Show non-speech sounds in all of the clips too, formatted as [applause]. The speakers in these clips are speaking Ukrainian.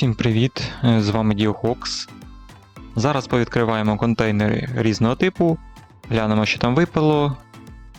Всім привіт! Е, З вами Діохокс. Зараз повідкриваємо контейнери різного типу, глянемо, що там випало.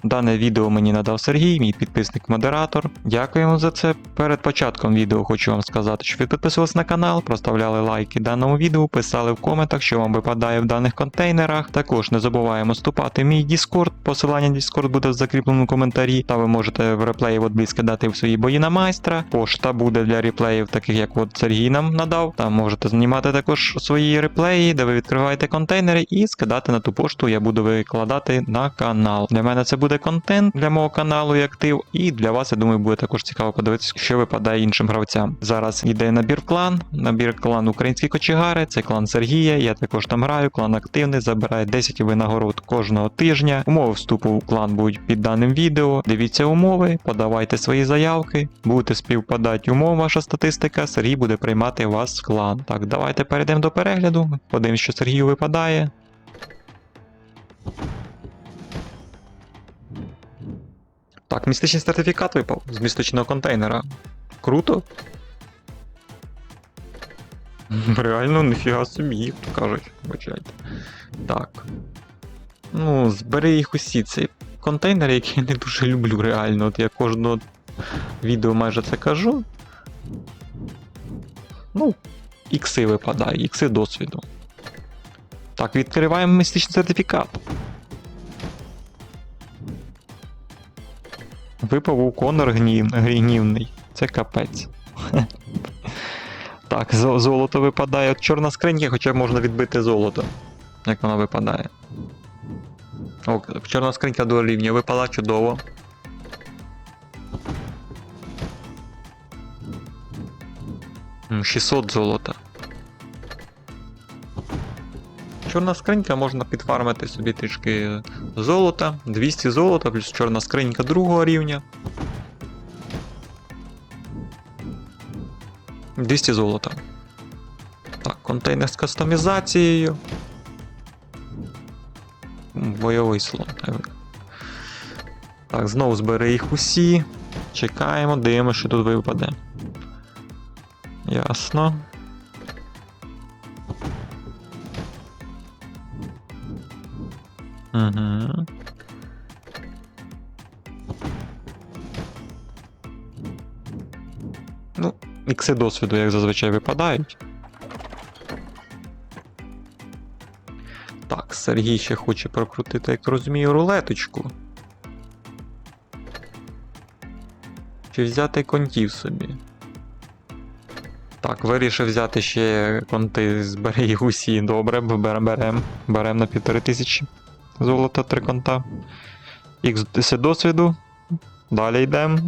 Дане відео мені надав Сергій, мій підписник-модератор. Дякуємо за це. Перед початком відео хочу вам сказати, що ви підписувались на канал, проставляли лайки даному відео, писали в коментах, що вам випадає в даних контейнерах. Також не забуваємо вступати в мій Discord. Посилання на Discord буде в закріпленому коментарі. Та ви можете в реплеї от близько дати в свої бої на майстра. Пошта буде для реплеїв, таких як от Сергій нам надав. Там можете знімати також свої реплеї, де ви відкриваєте контейнери і скидати на ту пошту. Я буду викладати на канал. Для мене це буде контент для мого каналу і актив. І для вас, я думаю, буде також цікаво подивитися, що випадає іншим гравцям. Зараз йде набір клан, набір клан Українські кочегари, це клан Сергія. Я також там граю, клан активний, забирає 10 винагород кожного тижня. Умови вступу в клан будуть під даним відео. Дивіться умови, подавайте свої заявки, будете співпадати умов, ваша статистика. Сергій буде приймати вас в клан. Так, давайте перейдемо до перегляду. Подивимось, що Сергію випадає. Так, містичний сертифікат випав з містичного контейнера. Круто. Реально, ніфіга собі, кажуть, бачайте. Так. Ну, збери їх усі. Це контейнери, які я не дуже люблю, реально. От я кожного відео майже це кажу. Ну, ікси випадає, ікси досвіду. Так, відкриваємо містичний сертифікат. Випав у Конор гнів, гнівний. Це капець. [laughs] Так, золото випадає. От чорна скринька, хоча можна відбити золото. Як воно випадає. О, чорна скринька до рівня випала чудово. М, 600 золота. Чорна скринька можна підфармити собі трішки золота, 200 золота, плюс чорна скринька другого рівня. 200 золота. Так, контейнер з кастомізацією. Бойовий слон. Так, знову збери їх усі. Чекаємо, дивимося, що тут випаде. Ясно. Ну, ікси досвіду, як зазвичай, випадають. Так, Сергій ще хоче прокрутити, як розумію, рулеточку. Чи взяти контів собі? Так, вирішив взяти ще конти з береги усі. Добре, берем, берем. Берем на півтори тисячі золота, три конта. Ікс досвіду. Далі йдемо.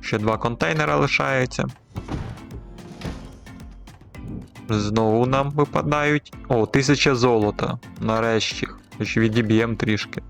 Ще два контейнера лишаються. Знову нам випадають. О, тисяча золота. Нарешті. Хоч відіб'ємо трішки.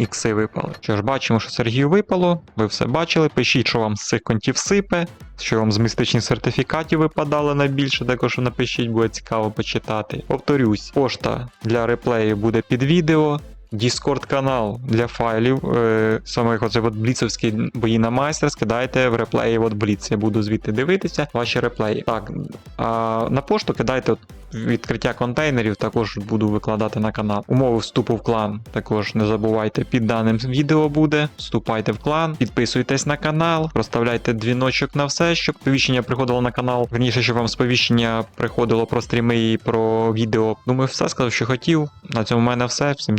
Ікси випали. Що ж, бачимо, що Сергію випало. Ви все бачили. Пишіть, що вам з цих контів сипе, що вам з містичних сертифікатів випадало найбільше, також напишіть, буде цікаво почитати. Повторюсь, пошта для реплею буде під відео. Discord канал для файлів, е, саме оце от бліцовські бої на майстер, скидайте в реплеї от Бліц. Я буду звідти дивитися ваші реплеї. Так, а на пошту кидайте от відкриття контейнерів, також буду викладати на канал. Умови вступу в клан також не забувайте, під даним відео буде. Вступайте в клан, підписуйтесь на канал, розставляйте дзвіночок на все, щоб сповіщення приходило на канал. Верніше, щоб вам сповіщення приходило про стріми і про відео. Думаю, все сказав, що хотів. На цьому в мене все. Всім